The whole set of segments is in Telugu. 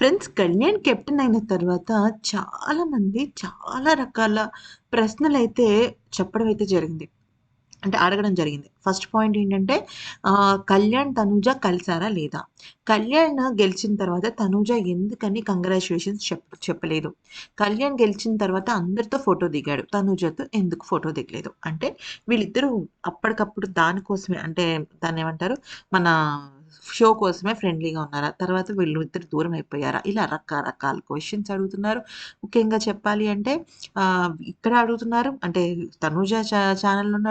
ఫ్రెండ్స్ కళ్యాణ్ కెప్టెన్ అయిన తర్వాత చాలామంది చాలా రకాల ప్రశ్నలైతే చెప్పడం అయితే జరిగింది. అంటే అడగడం జరిగింది. ఫస్ట్ పాయింట్ ఏంటంటే కళ్యాణ్, తనూజ కలిసారా లేదా? కళ్యాణ్ గెలిచిన తర్వాత తనూజ ఎందుకని కంగ్రాచులేషన్స్ చెప్ చెప్పలేదు? కళ్యాణ్ గెలిచిన తర్వాత అందరితో ఫోటో దిగాడు. తనూజతో ఎందుకు ఫోటో దిగలేదు? అంటే వీళ్ళిద్దరూ అప్పటికప్పుడు దానికోసమే అంటే దాన్ని ఏమంటారు మన షో కోసమే ఫ్రెండ్లీగా ఉన్నారా? తర్వాత వీళ్ళు ఇద్దరు దూరం అయిపోయారా? ఇలా రకరకాల క్వశ్చన్స్ అడుగుతున్నారు. ముఖ్యంగా చెప్పాలి అంటే ఇక్కడ అడుగుతున్నారు. అంటే తనూజ చా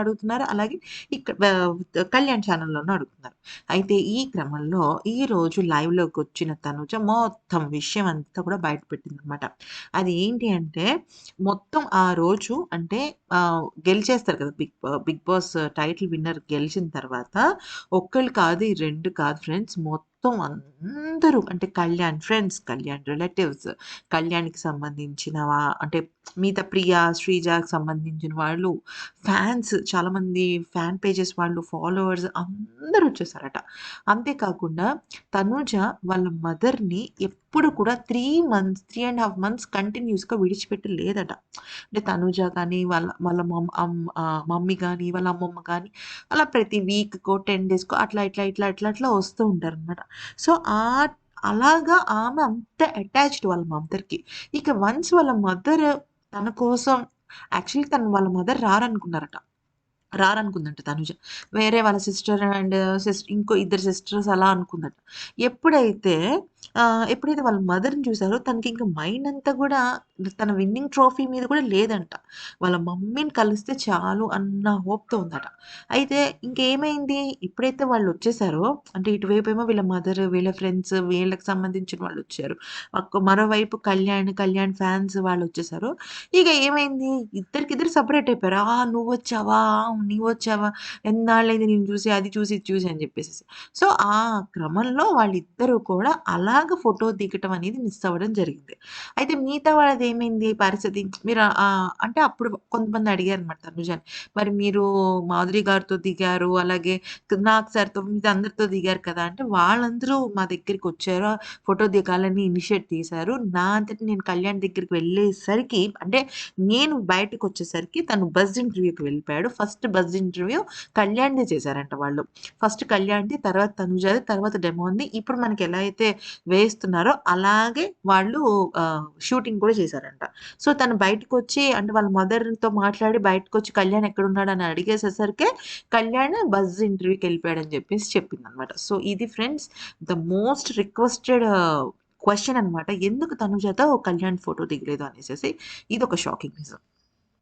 అడుగుతున్నారు. అలాగే ఇక్కడ కళ్యాణ్ ఛానెల్‌లోనూ అడుగుతున్నారు. అయితే ఈ క్రమంలో ఈ రోజు లైవ్లోకి వచ్చిన తనూజ మొత్తం విషయం అంతా కూడా బయట పెట్టిందనమాట. అది ఏంటి అంటే మొత్తం ఆ రోజు అంటే గెలిచేస్తారు కదా! Big big boss title winner గెలిచిన తర్వాత ఒక్కళ్ళు కాదు, ఈ రెండు కాదు ఫ్రెండ్స్. మొత్తం అందరూ అంటే కళ్యాణ్ ఫ్రెండ్స్, కళ్యాణ్ రిలేటివ్స్, కళ్యాణ్‌కి సంబంధించినవా అంటే మిగతా ప్రియ, శ్రీజాకి సంబంధించిన వాళ్ళు, ఫ్యాన్స్ చాలామంది ఫ్యాన్ పేజెస్ వాళ్ళు, ఫాలోవర్స్ అందరూ వచ్చేసారట. అంతేకాకుండా తనుజ వాళ్ళ మదర్‌ని ఎప్పుడు కూడా three months, three and half months కంటిన్యూస్గా విడిచిపెట్టి లేదట. అంటే తనుజ కానీ, వాళ్ళ వాళ్ళ మమ్ అమ్ మమ్మీ కానీ వాళ్ళ అమ్మమ్మ కానీ అలా ప్రతి వీక్‌కో, 10 డేస్‌కో అట్లా, ఇట్లా, ఇట్లా, ఇట్లా, అట్లా వస్తూ ఉంటారనమాట. సో, ఆ అలాగా ఆమె అంత అటాచ్డ్ వాళ్ళ మదర్‌కి. ఇక వన్స్ వాళ్ళ మదర్ తన కోసం యాక్చువల్లీ తను వాళ్ళ మదర్ రారనుకున్నారట. రారనుకుందంట తనుజ వేరే వాళ్ళ సిస్టర్ అండ్ సిస్టర్ ఇంకో ఇద్దరు సిస్టర్స్ అలా అనుకుందట. ఎప్పుడైతే ఆహ్, ఎప్పుడైతే వాళ్ళ మదర్‌ని చూసారో తనకి ఇంకా మైండ్ అంతా గూడా తన విన్నింగ్ ట్రోఫీ మీద కూడా లేదంట. వాళ్ళ మమ్మీని కలిస్తే చాలు అన్న హోప్‌తో ఉందట. అయితే ఇంకేమైంది? ఎప్పుడైతే వాళ్ళొచ్చేసారో అంటే ఇటువైపేమో వీళ్ళ మదర్, వీళ్ళ ఫ్రెండ్స్, వీళ్ళకి సంబంధించిన వాళ్ళొచ్చారు. వచ్చారు మరోవైపు కళ్యాణ్, కళ్యాణ్ ఫ్యాన్స్ వాళ్ళొచ్చేసారు. ఇక ఏమైంది? ఇద్దరికిద్దరు సెపరేట్ అయిపోయారు. "ఆ! నువ్వొచ్చావా? నీవొచ్చావా? ఎన్నాళ్ళైంది నిన్ను చూసి, అది చూసి, ఇది చూసి" అని చెప్పేసేసి. సో, ఆ క్రమంలో వాళ్ళిద్దరూ కూడా అలా అలాగా ఫోటో దిగటం అనేది మిస్ అవ్వడం జరిగింది. అయితే మిగతా వాళ్ళది ఏమైంది పరిస్థితి? మీరు అంటే అప్పుడు కొంతమంది అడిగారు అనమాట తనుజాని మరి మీరు మాధురి గారితో దిగారు, అలాగే నాగ్ సార్‌తో మీద అందరితో దిగారు కదా! అంటే వాళ్ళందరూ మా దగ్గరికి వచ్చారు ఫోటో దిగాలని ఇనిషియేట్ తీశారు. నా అంతటి నేను కళ్యాణ్ దగ్గరికి వెళ్ళేసరికి అంటే నేను బయటకు వచ్చేసరికి తను బస్ ఇంటర్వ్యూకి వెళ్ళిపోయాడు. ఫస్ట్ బస్ ఇంటర్వ్యూ కళ్యాణ్‌దే చేశారంట వాళ్ళు. ఫస్ట్ కళ్యాణ్‌ది, తర్వాత తనుజాది తర్వాత డెమోన్‌ది. ఇప్పుడు మనకి ఎలా అయితే వేస్తున్నారో అలాగే వాళ్ళు షూటింగ్ కూడా చేశారంట. సో, తను బయటకొచ్చి అంటే వాళ్ళ మదర్‌తో మాట్లాడి బయటకొచ్చి కళ్యాణ్ ఎక్కడున్నాడని అడిగేసేసరికే కళ్యాణ్ బజ్ ఇంటర్వ్యూకెళ్ళిపోయాడని చెప్పేసి చెప్పింది అనమాట సో, ఇది friends the most requested question అనమాట. ఎందుకు తనుజతో కళ్యాణ్ ఫోటో దిగలేదు అని ఇది ఒక షాకింగ్ నిజం